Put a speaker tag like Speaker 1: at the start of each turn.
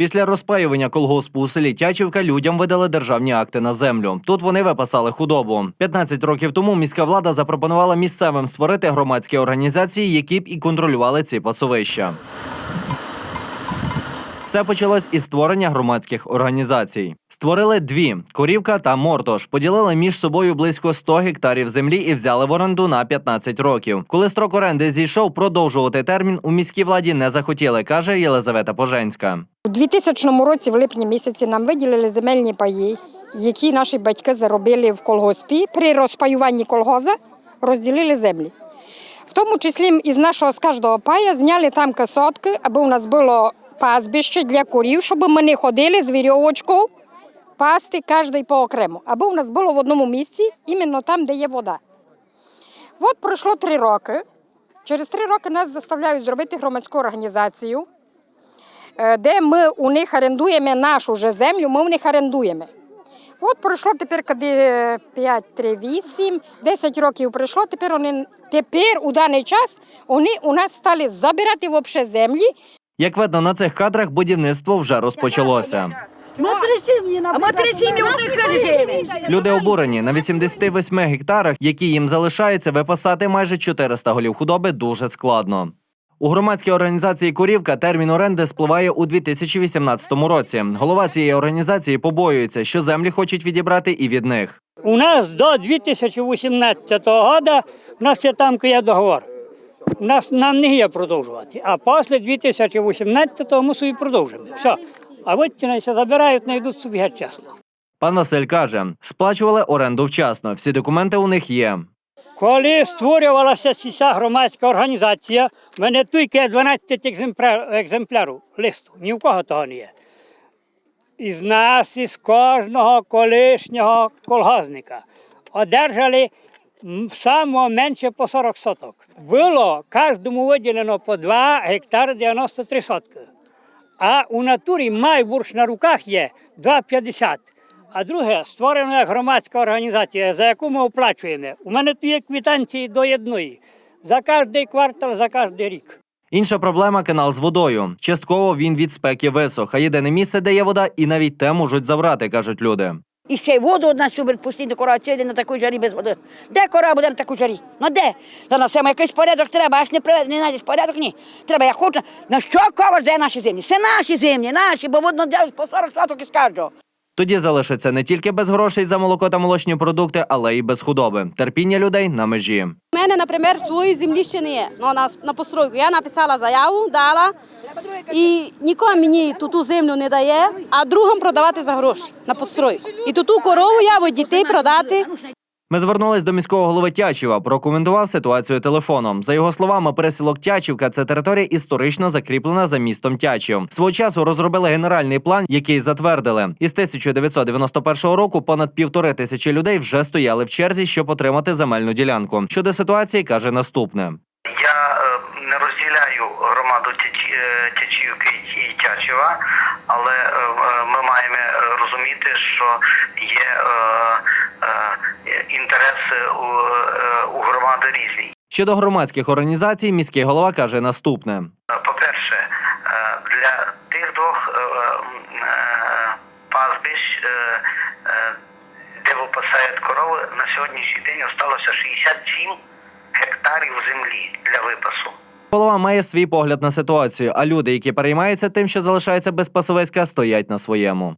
Speaker 1: Після розпаювання колгоспу у селі Тячівка людям видали державні акти на землю. Тут вони випасали худобу. 15 років тому міська влада запропонувала місцевим створити громадські організації, які б і контролювали ці пасовища. Все почалось із створення громадських організацій. Створили дві корівка та мортош. Поділили між собою близько 100 гектарів землі і взяли в оренду на 15 років. Коли строк оренди зійшов, продовжувати термін у міській владі не захотіли, каже Єлизавета Поженська.
Speaker 2: У 2000 році, в липні місяці, нам виділили земельні паї, які наші батьки заробили в колгоспі. При розпаюванні колгоза розділили землі. В тому числі із нашого з кожного пая зняли там касотки, аби у нас було пастбище для корів, щоб ми не ходили з вірьовочкою пасти кожний по окремо, аби у нас було в одному місці, іменно там, де є вода. От пройшло три роки. Через три роки нас заставляють зробити громадську організацію е, де ми у них орендуємо нашу же землю, ми у них орендуємо. От пройшло тепер, коли 5, 3, 8, 10 років пройшло, тепер вони тепер у даний час вони у нас стали забирати вообще землі.
Speaker 1: Як видно, на цих кадрах будівництво вже розпочалося. Люди обурені на 88 гектарах, які їм залишаються, випасати майже 400 голів худоби дуже складно. У громадській організації Корівка термін оренди спливає у 2018 році. Голова цієї організації побоюється, що землі хочуть відібрати і від них.
Speaker 3: У нас до 2018 року у нас є там є договор. У нас нам не є продовжувати. А після 2018 ми собі продовжимо. Все. А витягнуться, забирають, не йдуть собі геть чесно.
Speaker 1: Пан Василь каже, сплачували оренду вчасно. Всі документи у них є.
Speaker 3: Коли створювалася ця громадська організація, в мене тільки 12 екземпля- екземплярів листу. Ні в кого того не є. Із нас, із кожного колишнього колгозника одержали м, менше по 40 соток. Було кожному виділено по 2 гектари 93 сотки. А у натурі майбурж на руках є 2,50. А друге, створена як громадська організація, за яку ми оплачуємо. У мене тут є квітанції до єдної. За кожний квартал, за кожний рік.
Speaker 1: Інша проблема канал з водою. Частково він від спеки висох, а єдине місце, де є вода, і навіть те можуть забрати, кажуть люди.
Speaker 4: І ще й воду одна сюбер постійно кора сидить на такій жарі без води. Де кора буде на такій жарі? Ну де? Та на цьому якийсь порядок треба, аж не, приведе, не знайдеш порядок, ні. Треба, я хочу. На що кова жде наші землі? Це наші землі, наші, бо водно де по 40 соток із кожного.
Speaker 1: Тоді залишиться не тільки без грошей за молоко та молочні продукти, але й без худоби. Терпіння людей на межі.
Speaker 5: Мене, наприклад, своєї землі ще не є ну, на, на постройку. Я написала заяву, дала, і нікого мені ту, ту землю не дає, а другим продавати за гроші на постройку. І ту, ту корову я дітей продати.
Speaker 1: Ми звернулись до міського голови Тячева, прокоментував ситуацію телефоном. За його словами, переселок Тячівка це територія історично закріплена за містом Тячів. Свого часу розробили генеральний план, який затвердили. Із 1991 року понад півтори тисячі людей вже стояли в черзі, щоб отримати земельну ділянку. Щодо ситуації каже наступне.
Speaker 6: Я е, не розділяю громаду е, Тячівки і Тячева, але е, ми маємо розуміти, що є інтереси у, е, у громади різні.
Speaker 1: Щодо громадських організацій, міський голова каже наступне.
Speaker 6: По-перше, е, для тих двох е, пастбищ, де випасають корови, на сьогоднішній день залишилося 67 гектарів землі для випасу.
Speaker 1: Голова має свій погляд на ситуацію, а люди, які переймаються тим, що залишаються без пасовиська, стоять на своєму.